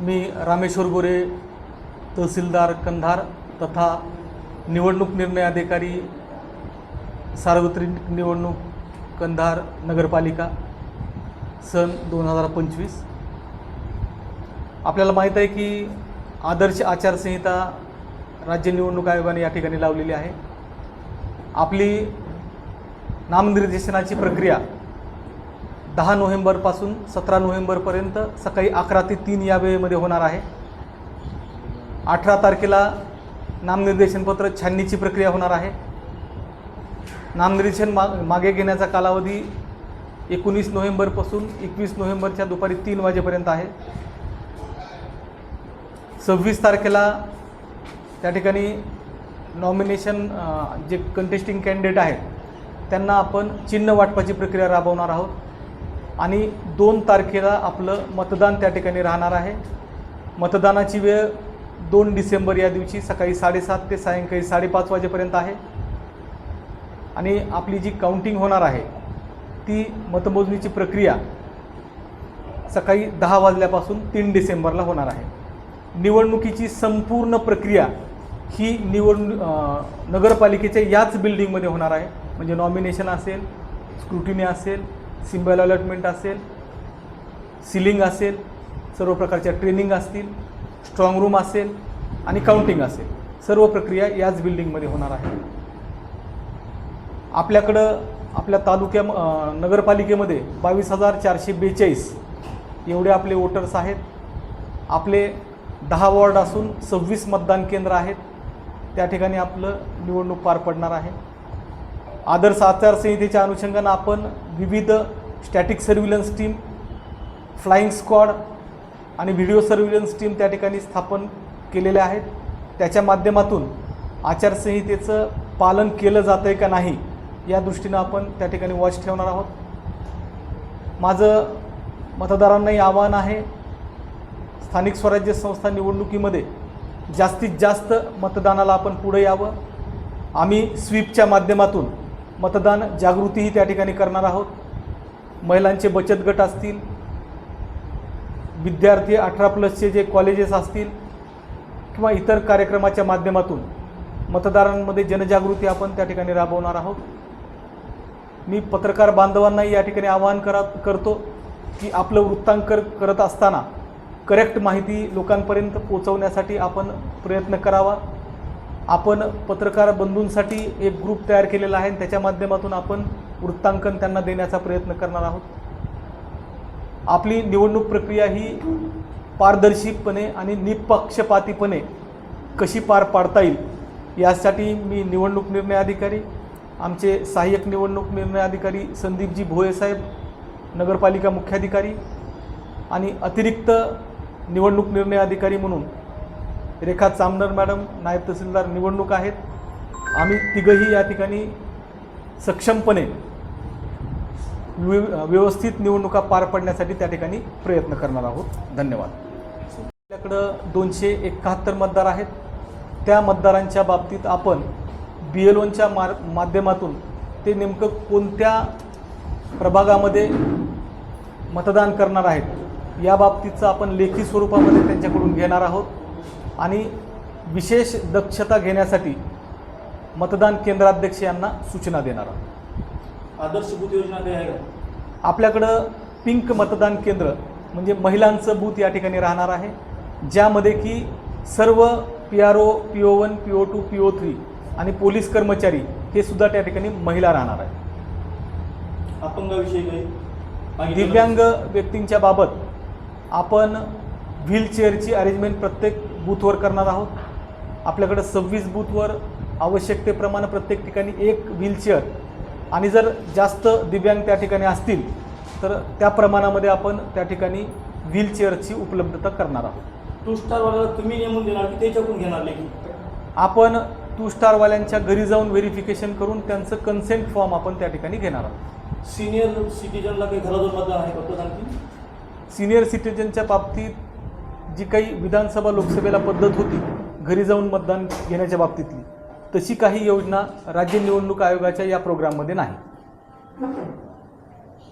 मी रामेश्वर गोरे तहसीलदार कंधार तथा निवडणूक निर्णय अधिकारी सार्वत्रिक निवडणूक कंधार नगरपालिका सन दोन हजार पंचवीस. आपल्याला माहीत आहे की आदर्श आचारसंहिता राज्य निवडणूक आयोगाने या ठिकाणी लावलेली आहे. आपली नामनिर्देशनाची प्रक्रिया दहा नोव्हेंबरपासून सतरा नोव्हेंबरपर्यंत सकाळी अकरा ते तीन या वेळेमध्ये होणार आहे. अठरा तारखेला नामनिर्देशनपत्र छाननीची प्रक्रिया होणार आहे. नामनिर्देशन मा मागे घेण्याचा कालावधी एकोणीस नोव्हेंबरपासून एकवीस नोव्हेंबरच्या दुपारी तीन वाजेपर्यंत आहे. सव्वीस तारखेला त्या ठिकाणी नॉमिनेशन जे कंटेस्टिंग कॅन्डिडेट आहेत त्यांना आपण चिन्ह वाटपाची प्रक्रिया राबवणार आहोत. आणि दोन तारखेला आपलं मतदान त्या ठिकाणी राहणार आहे. मतदानाची वेळ दोन डिसेंबर या दिवशी सकाळी साडेसात ते सायंकाळी साडेपाच वाजेपर्यंत आहे. आणि आपली जी काउंटिंग होणार आहे ती मतमोजणीची प्रक्रिया सकाळी दहा वाजल्यापासून तीन डिसेंबरला होणार आहे. निवडणुकीची संपूर्ण प्रक्रिया ही निवडणूक नगरपालिकेच्या याच बिल्डिंगमध्ये होणार आहे. म्हणजे नॉमिनेशन असेल स्क्रुटिनी असेल सिम्बल अलॉटमेंट असेल सिलिंग असेल सर्व प्रकारच्या ट्रेनिंग असतील स्ट्रॉंग रूम असेल आणि काउंटिंग असेल. सर्व प्रक्रिया याच बिल्डिंगमध्ये होणार आहे. आपल्याकडं आपल्या तालुक्या नगरपालिकेमध्ये बावीस हजार चारशे बेचाळीस एवढे आपले वोटर्स आहेत. आपले दहा वॉर्ड असून सव्वीस मतदान केंद्र आहेत. त्या ठिकाणी आपलं निवडणूक पार पडणार आहे. आदर्श आचारसंहितेच्या अनुषंगानं आपण विविध static surveillance team flying squad आणि व्हिडिओ सर्व्हिलन्स टीम त्या ठिकाणी स्थापन केलेल्या आहेत. त्याच्या माध्यमातून आचारसंहितेचं पालन केलं जातं आहे का नाही या दृष्टीनं आपण त्या ठिकाणी वॉच ठेवणार आहोत. माझं मतदारांनाही आव्हान आहे स्थानिक स्वराज्य संस्था निवडणुकीमध्ये जास्तीत जास्त मतदानाला आपण पुढे यावं. आम्ही स्वीपच्या माध्यमातून मतदान जागृतीही त्या ठिकाणी करणार आहोत. महिलांचे बचत गट असतील विद्यार्थी अठरा प्लसचे जे कॉलेजेस असतील किंवा इतर कार्यक्रमाच्या माध्यमातून मतदारांमध्ये जनजागृती आपण त्या ठिकाणी राबवणार आहोत. मी पत्रकार बांधवांनाही या ठिकाणी आवाहन करा करतो की आपलं वृत्तांकन करत असताना करेक्ट माहिती लोकांपर्यंत पोचवण्यासाठी आपण प्रयत्न करावा. आपण पत्रकार बंधूंसाठी एक ग्रुप तयार केलेला आहे आणि त्याच्या माध्यमातून आपण वृत्तांकन त्यांना देण्याचा प्रयत्न करणार आहोत. आपली निवडणूक प्रक्रिया ही पारदर्शीपणे आणि निपक्षपातीपणे कशी पार पाडता येईल यासाठी मी निवडणूक निर्णय अधिकारी आमचे सहाय्यक निवडणूक निर्णय अधिकारी संदीपजी भोये साहेब नगरपालिका मुख्याधिकारी आणि अतिरिक्त निवडणूक निर्णय अधिकारी म्हणून रेखा चामनर मॅडम नायब तहसीलदार निवडणूक आहेत. आम्ही तिघंही या ठिकाणी सक्षमपणे व्यवस्थित निवडणुका पार पडण्यासाठी त्या ठिकाणी प्रयत्न करणार आहोत. धन्यवाद. आपल्याकडं दोनशे एकाहत्तर मतदार आहेत. त्या मतदारांच्या बाबतीत आपण बी एल ओनच्या मार माध्यमातून ते नेमकं कोणत्या प्रभागामध्ये मतदान करणार आहेत? या बाबतीचं आपण लेखी स्वरूपामध्ये त्यांच्याकडून घेणार आहोत. आणि विशेष दक्षता घेण्यासाठी मतदान केंद्राध्यक्ष यांना सूचना देणार आहोत. आदर्श बूथ योजना काही आहे? आपल्याकडं पिंक मतदान केंद्र म्हणजे महिलांचं बूथ या ठिकाणी राहणार आहे ज्यामध्ये की सर्व P R O P O one P O two P O three आणि पोलीस कर्मचारी हे सुद्धा त्या ठिकाणी महिला राहणार आहे अपंगाविषयी काही दिव्यांग व्यक्तींच्या बाबत आपण व्हीलचेअरची अरेंजमेंट प्रत्येक बूथवर करणार आहोत. आपल्याकडं सव्वीस बूथवर आवश्यकतेप्रमाणे प्रत्येक ठिकाणी एक व्हीलचेअर आणि जर जास्त दिव्यांग त्या ठिकाणी असतील तर त्या प्रमाणामध्ये आपण त्या ठिकाणी व्हीलचेअरची उपलब्धता करणार आहोत. टू स्टारवाला तुम्ही नेमून देणार की त्याच्याकडून घेणार आपण टू स्टारवाल्यांच्या घरी जाऊन व्हेरिफिकेशन करून त्यांचं कन्सेंट फॉर्म आपण त्या ठिकाणी घेणार आहोत. सिनियर सिटीजनला काही मतदान आहे का तो सांगतील? सिनियर सिटीजनच्या बाबतीत जी काही विधानसभा लोकसभेला पद्धत होती घरी जाऊन मतदान घेण्याच्या बाबतीतली तशी काही योजना राज्य निवडणूक आयोगाच्या या प्रोग्राममध्ये नाही.